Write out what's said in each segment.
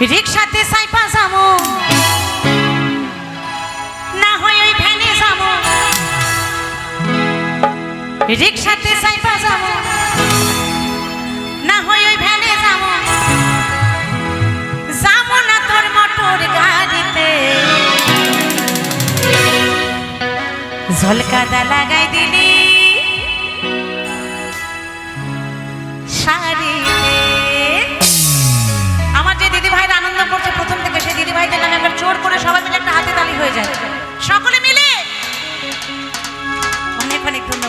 রিক্সাতে সাইপা যাব না হয় ওই ভ্যানে যাব রিক্সাতে সাইপা যাব না হয় ওই ভ্যানে যাব যাব না তোর মোটর গাড়িতে। জল কাদা লাগা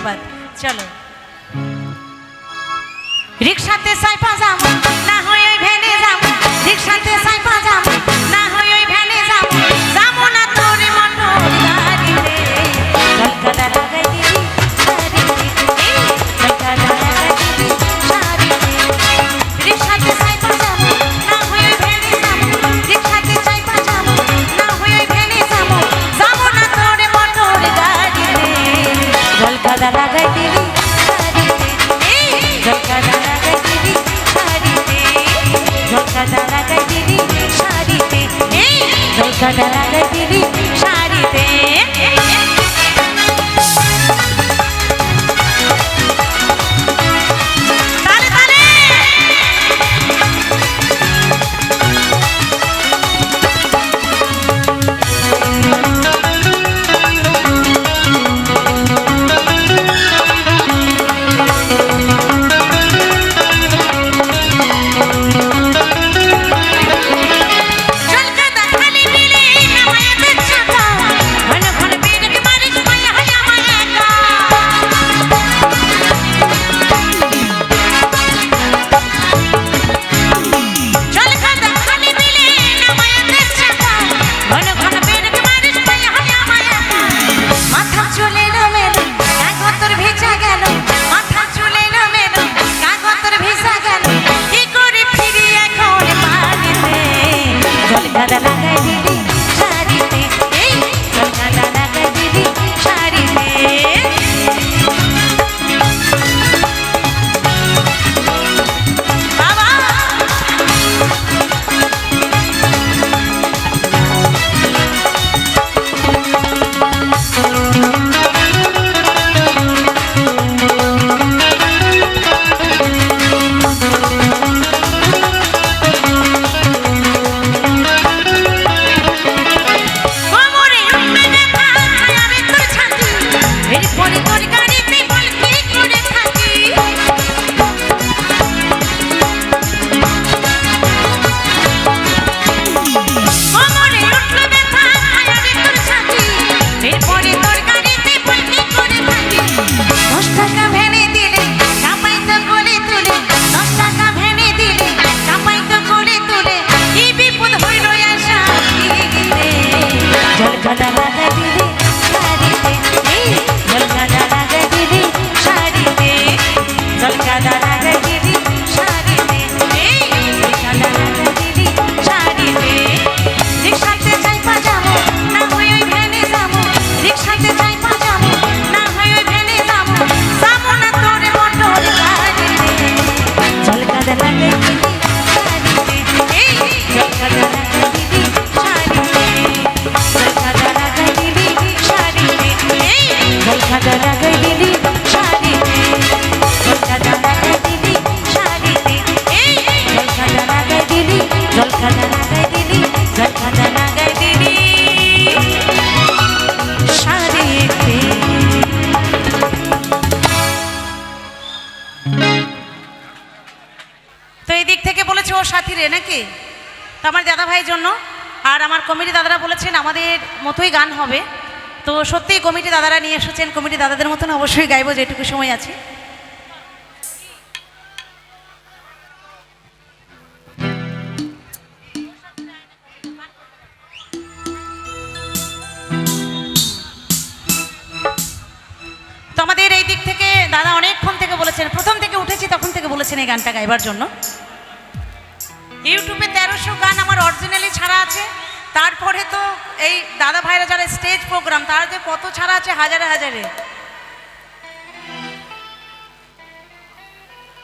ধন্যবাদ। চলো। রিক্সাতে সাইপা যাব না হয় ভেনে যাব। রিক্সাতে সাইপা যাব Atlantic. এই দিক থেকে বলেছে, ও সাথী রে নাকি? তো আমার দাদা ভাইয়ের জন্য। আর আমার কমিটি দাদারা বলেছেন, আমাদের মতোই গান হবে। তো সত্যিই কমিটি দাদারা নিয়ে এসেছেন। কমিটি দাদাদের মতন অবশ্যই গাইব, যেটুকু সময় আছে। তো আমাদের এই দিক থেকে দাদা অনেকক্ষণ থেকে বলেছেন, প্রথম থেকে উঠেছি তখন থেকে বলেছেন এই গানটা গাইবার জন্য। ইউটিউবে তেরোশো গান আমার অরিজিনালি ছাড়া আছে। তারপরে তো এই দাদা ভাইরা যারা স্টেজ প্রোগ্রাম তাদের কত ছাড়া আছে হাজারে হাজারে।